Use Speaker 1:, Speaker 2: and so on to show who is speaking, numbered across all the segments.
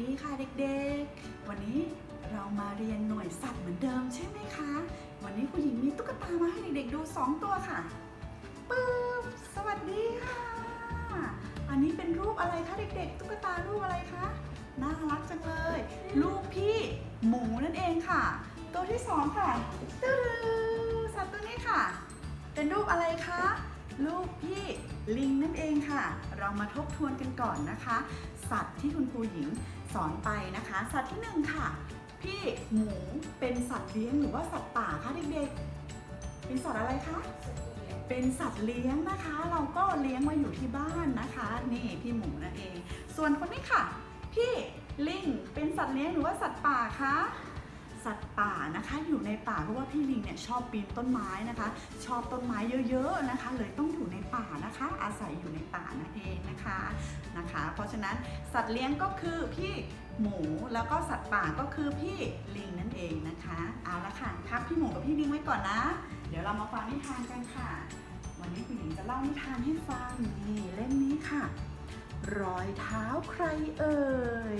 Speaker 1: ดีค่ะเด็กๆ วันนี้เรามาเรียนหน่วยสัตว์เหมือนเดิมใช่ไหมคะ วันนี้คุณหญิงมีตุ๊กตามาให้เด็กๆดู 2 ตัวค่ะปึ๊บสวัสดีค่ะ อันนี้เป็นรูปอะไรคะเด็กๆ ตุ๊กตารูปอะไรคะ น่ารักจังเลย รูปพี่หมูนั่นเองค่ะ ตัวที่สองค่ะตึ๊ดสัตว์ตัวนี้ค่ะ เป็นรูปอะไรคะรูปพี่ลิงนั่นเองค่ะ เรามาทบทวนกันก่อนนะคะ สัตว์ที่คุณครูหญิง สอนไปนะคะ สัตว์ที่หนึ่งค่ะพี่หมูเป็นสัตว์เลี้ยงหรือว่าสัตว์ป่าคะเด็กๆ เป็นสัตว์อะไรคะ เป็นสัตว์เลี้ยงนะคะ เราก็เลี้ยงมาอยู่ที่บ้านนะคะ นี่พี่หมูนั่นเอง ส่วนคนนี้ค่ะ พี่ลิงเป็นสัตว์เลี้ยงหรือว่าสัตว์ป่าคะ สัตว์ป่านะคะ อยู่ในป่าเพราะว่าพี่ลิงเนี่ยชอบปีนต้นไม้นะคะ ชอบต้นไม้เยอะๆนะคะ เลยต้องอยู่ในป่านะคะ อาศัยอยู่ในป่านั่นเองนะคะนะคะ เพราะฉะนั้นสัตว์เลี้ยงก็คือพี่หมูแล้วก็สัตว์ป่าก็คือพี่ลิงนั่นเองนะคะเอาละค่ะพักพี่หมูกับพี่ลิงไว้ก่อนนะ เดี๋ยวเรามาฟังนิทานกันค่ะ วันนี้คุณหญิงจะเล่านิทานให้ฟังนี่เล่มนี้ค่ะ รอยเท้าใครเอ่ย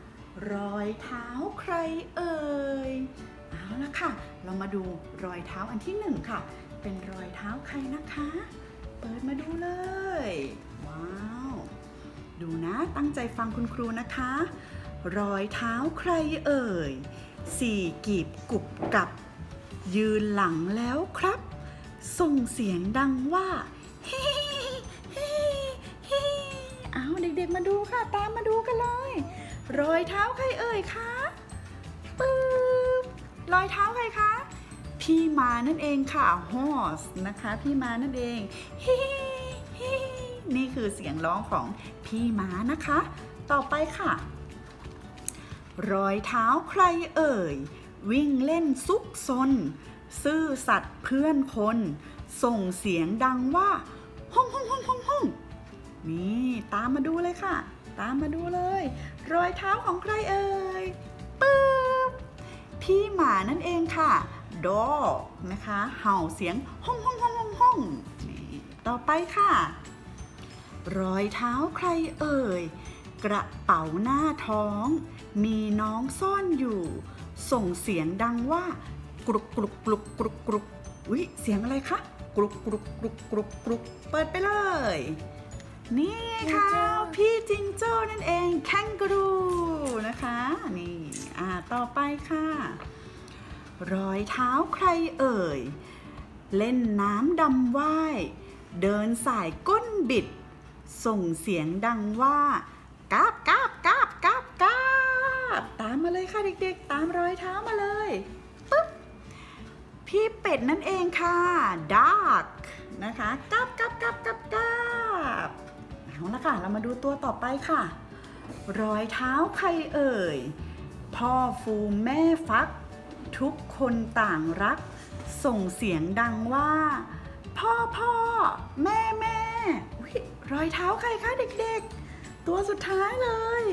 Speaker 1: รอยเท้าใครเอ่ย เอาละค่ะ เรามาดูรอยเท้าอันที่หนึ่งค่ะ เป็นรอยเท้าใครนะคะ เปิดมาดูเลย ว้าว ดูนะตั้งใจฟังคุณครูนะคะ รอยเท้าใครเอ่ยสี่กีบกุบกับ ยืนหลังแล้วครับ ส่งเสียงดังว่าเฮ้เฮ้เฮ้เอาเด็กๆมาดูค่ะ ตามมาดูกันเลย รอยเท้าใครเอ่ยคะปึ๊บรอยเท้าใครคะ พี่มานั่นเองค่ะ horse นะคะ พี่มานั่นเองฮิฮินี่คือเสียงร้องของพี่ม้านะคะ ต่อไปค่ะ รอยเท้าใครเอ่ย วิ่งเล่นซุกซน ซื่อสัตย์เพื่อนคน ส่งเสียงดังว่าห้องห้องห้องห้องห้องนี่ตามมาดูเลยค่ะ ตามมาดูเลย รอยเท้าของใครเอ่ยปึ๊บพี่หมานั่นเองค่ะ dog นะคะ เห่าเสียงห้องห้องห้องห้องห้องนี่ต่อไปค่ะ รอยเท้าใครเอ่ย กระเป๋าหน้าท้อง มีน้องซ่อนอยู่ ส่งเสียงดังว่ากรุกกรุกกรุกกรุกกรุกอุ๊ยเสียงอะไรคะกรุกกรุกกรุกกรุกกรุกเปิดไปเลย นี่ไงค่ะ พี่จิงโจ้นั่นเองแคนกรูนะคะ นี่อ่าต่อไปค่ะ รอยเท้าใครเอ่ย เล่นน้ำดำว่าย เดินสายก้นบิด ส่งเสียงดังว่ากาบกาบกาบกาบกาบตามมาเลยค่ะเด็กๆ ตามรอยเท้ามาเลยปึ๊บพี่เป็ดนั่นเองค่ะ dark นะคะกาบกาบกาบกาบกาบ เอาละค่ะ เรามาดูตัวต่อไปค่ะ รอยเท้าใครเอ่ย พ่อฟูแม่ฟัก ทุกคนต่างรัก ส่งเสียงดังว่า พ่อพ่อแม่แม่รอยเท้าใครคะเด็กๆ ตัวสุดท้ายเลย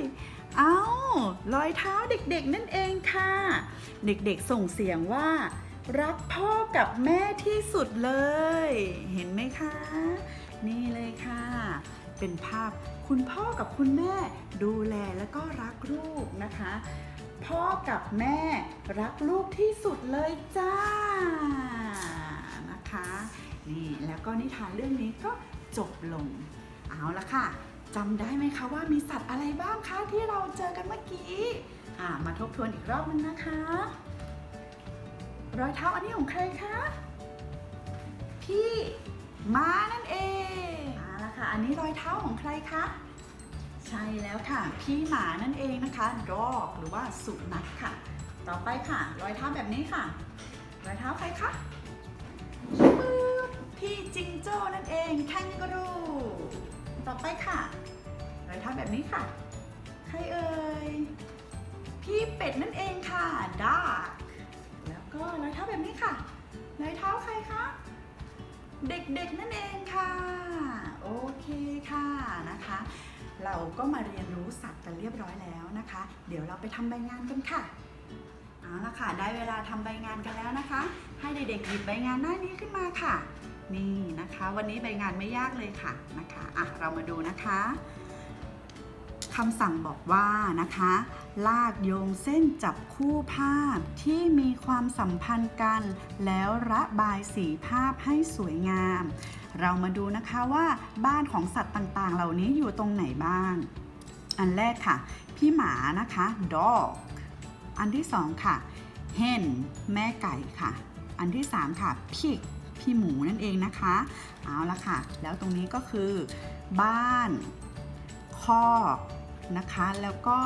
Speaker 1: เอารอยเท้าเด็กๆนั่นเองค่ะ เด็กๆส่งเสียงว่า รักพ่อกับแม่ที่สุดเลย เห็นไหมคะ นี่เลยค่ะ เป็นภาพคุณพ่อกับคุณแม่ดูแลแล้วก็รักลูกนะคะ พ่อกับแม่รักลูกที่สุดเลยจ้านะคะนี่แล้วก็นิทานเรื่องนี้ก็จบลง เอาละค่ะจำได้ไหมคะว่ามีสัตว์อะไรบ้างคะที่เราเจอกันเมื่อกี้อ่ามาทบทวนอีกรอบนึงนะคะ รอยเท้าอันนี้ของใครคะพี่ ม้านั่นเองเอาละค่ะ อันนี้รอยเท้าของใครคะ ใช่แล้วค่ะ พี่หมานั่นเองนะคะ dog หรือว่าสุนัขค่ะ ต่อไปค่ะ รอยเท้าแบบนี้ค่ะ รอยเท้าใครคะปึ๊บพี่จิงโจ้นั่นเองแคนกรูต่อไปค่ะรอยเท้าแบบนี้ค่ะ ใครเอ่ย พี่เป็ดนั่นเองค่ะ dark แล้วก็รอยเท้าแบบนี้ค่ะรอยเท้าใครคะ เด็กๆนั่นเองค่ะ โอเคค่ะนะคะ เราก็มาเรียนรู้สัตว์กันเรียบร้อยแล้วนะคะ เดี๋ยวเราไปทำใบงานกันค่ะเอาละค่ะ ได้เวลาทำใบงานกันแล้วนะคะ ให้เด็กๆหยิบใบงานหน้านี้ขึ้นมาค่ะ นี่นะคะ วันนี้ใบงานไม่ยากเลยค่ะนะคะอะเรามาดูนะคะ คำสั่งบอกว่านะคะ ลากโยงเส้นจับคู่ภาพที่มีความสัมพันธ์กัน แล้วระบายสีภาพให้สวยงาม เรามาดูนะคะว่าบ้านของสัตว์ต่างๆ เหล่านี้อยู่ตรงไหนบ้าง อันแรกค่ะ พี่หมานะคะ dog อันที่สองค่ะ hen แม่ไก่ค่ะ อันที่สามค่ะ pig พี่หมูนั่นเองนะคะ เอาละค่ะ แล้วตรงนี้ก็คือ บ้านคอก นะคะ แล้วก็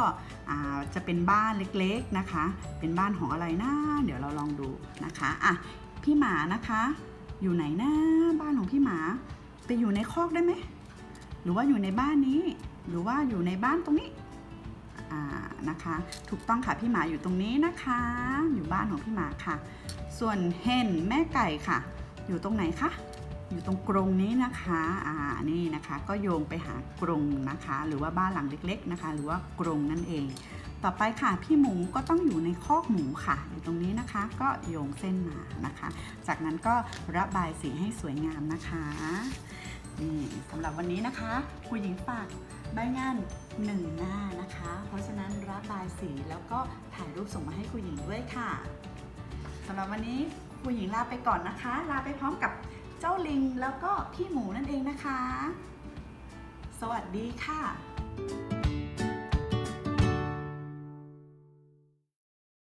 Speaker 1: จะเป็นบ้านเล็กๆนะคะ เป็นบ้านของอะไรนะเดี๋ยวเราลองดูนะคะอะพี่หมานะคะ อยู่ไหนนะบ้านของพี่หมาไปอยู่ในคอกได้ไหมหรือว่าอยู่ในบ้านนี้ หรือว่าอยู่ในบ้านตรงนี้นะคะ ถูกต้องค่ะพี่หมาอยู่ตรงนี้นะคะ อยู่บ้านของพี่หมาค่ะ ส่วนเฮนแม่ไก่ค่ะ อยู่ตรงไหนคะ อยู่ตรงกรงนี้นะคะอ่านี่นะคะก็โยงไปหากรงนะคะ หรือว่าบ้านหลังเล็ก ๆนะคะ หรือว่ากรงนั่นเอง ต่อไปค่ะพี่หมูก็ต้องอยู่ในคอกหมูค่ะ อยู่ตรงนี้นะคะ ก็โยงเส้นมานะคะ จากนั้นก็ระบายสีให้สวยงามนะคะนี่สำหรับวันนี้นะคะครูหญิงฝากใบงานหนึ่งหน้านะคะ เพราะฉะนั้นระบายสีแล้วก็ถ่ายรูปส่งมาให้ครูหญิงด้วยค่ะสำหรับวันนี้ครูหญิงลาไปก่อนนะคะ ลาไปพร้อมกับ เจ้าลิงแล้วก็พี่หมูนั่นเองนะคะ สวัสดีค่ะ